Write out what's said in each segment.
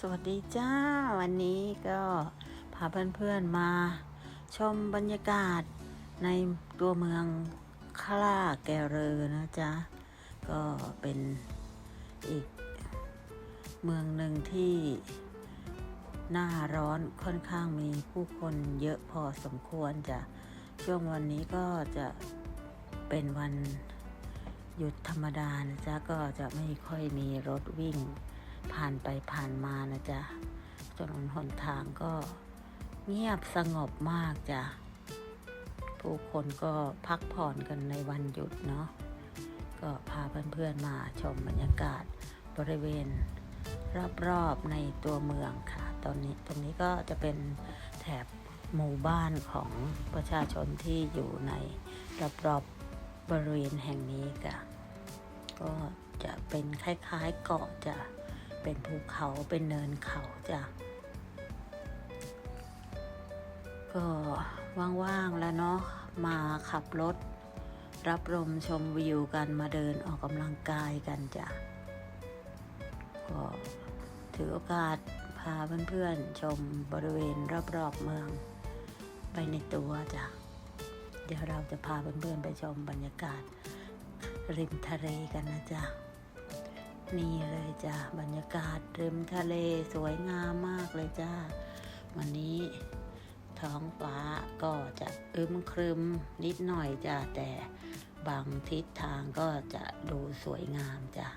สวัสดีจ้า วันนี้ก็พาเพื่อนๆมาชมบรรยากาศในตัวเมืองคลาแกเรอนะจ๊ะ ก็เป็นอีกเมืองหนึ่งที่หน้าร้อนค่อนข้างมีผู้คนเยอะพอสมควรจ้ะ ช่วงวันนี้ก็จะเป็นวันหยุดธรรมดานะจ๊ะ ก็จะไม่ค่อยมีรถวิ่ง ผ่านไปผ่านมานะจ๊ะถนนหนทางก็เงียบสงบมากจ้ะ ผู้คนก็พักผ่อนกันในวันหยุดเนาะ ก็พาเพื่อนๆมาชมบรรยากาศบริเวณรอบๆในตัวเมืองค่ะ ตอนนี้ตรงนี้ก็จะเป็นแถบหมู่บ้านของประชาชนที่อยู่ในรอบๆบริเวณแห่งนี้ค่ะ ก็จะเป็นคล้ายๆเกาะจ้ะ เป็นภูเขาเป็นเนินเขาจ้ะ ก็ว่างๆแล้วเนาะมาขับรถ รับลมชมวิวกันมาเดินออกกำลังกายกันจ้ะ ก็ถือโอกาสพาเพื่อนๆ ชมบริเวณรอบๆเมืองไปในตัวจ้ะ เดี๋ยวเราจะพาเพื่อนๆไปชมบรรยากาศ ริมทะเลกันนะจ๊ะ นี่เลยจ้ะบรรยากาศริมทะเลสวยงามมากเลยจ้า วันนี้ท้องฟ้าก็จะอึมครึมนิดหน่อยจ้ะแต่บางทิศทางก็จะดูสวยงามจ้ะ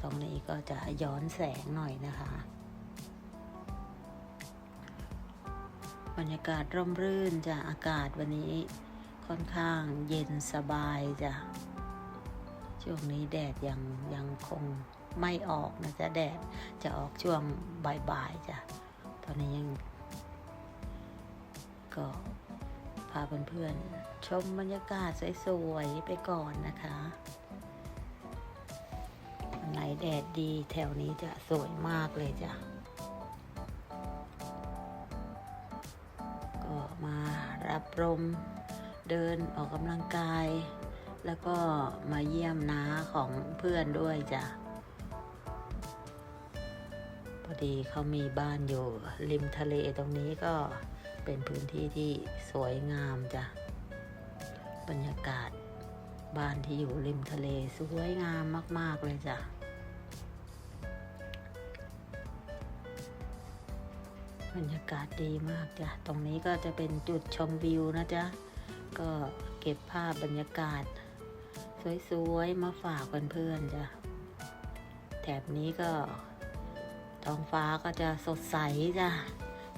ตรงนี้ก็จะย้อนแสงหน่อยนะคะ บรรยากาศร่มรื่นจ้ะอากาศวันนี้ค่อนข้างเย็นสบายจ้ะ ช่วงนี้แดดยังยังคงไม่ออกนะจ๊ะแดดจะออกช่วงบ่ายๆจ้ะตอนนี้ยัง ก็พาเพื่อนๆชมบรรยากาศสวยๆไปก่อนนะคะวันไหนแดดดีแถวนี้จะสวยมากเลยจ้ะก็มารับลมเดินออกกำลังกาย แล้วก็มาเยี่ยมน้าของเพื่อนด้วยจ้ะ พอดีเขามีบ้านอยู่ริมทะเลตรงนี้ก็เป็นพื้นที่ที่สวยงามจ้ะ บรรยากาศบ้านที่อยู่ริมทะเลสวยงามมาก ๆ เลยจ้ะบรรยากาศดีมากจ้ะ ตรงนี้ก็จะเป็นจุดชมวิวนะจ๊ะ ก็เก็บภาพบรรยากาศ สวยๆ มาฝากเพื่อนๆจ้ะ แถบนี้ก็ท้องฟ้าก็จะสดใสจ้ะ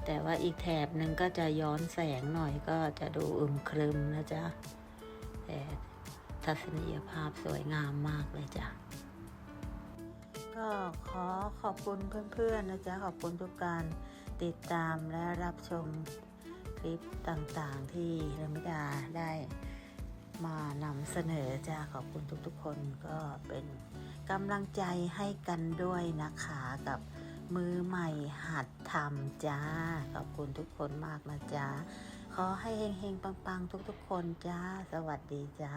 แต่ว่าอีกแถบหนึ่งก็จะย้อนแสงหน่อยก็จะดูอึมครึมนะจ๊ะ แต่ทัศนียภาพสวยงามมากเลยจ้ะ ก็ขอขอบคุณเพื่อนๆนะจ๊ะ ขอบคุณทุกการติดตามและรับชมคลิปต่างๆที่เรมิดาได้ มานำเสนอจ้าขอบคุณทุกๆ คนก็เป็นกำลังใจให้กันด้วยนะคะกับมือใหม่หัดทำจ้า ขอบคุณทุกคนมากนะจ้า ขอให้เฮงๆ ปังๆ ทุกๆ คนจ้า สวัสดีจ้า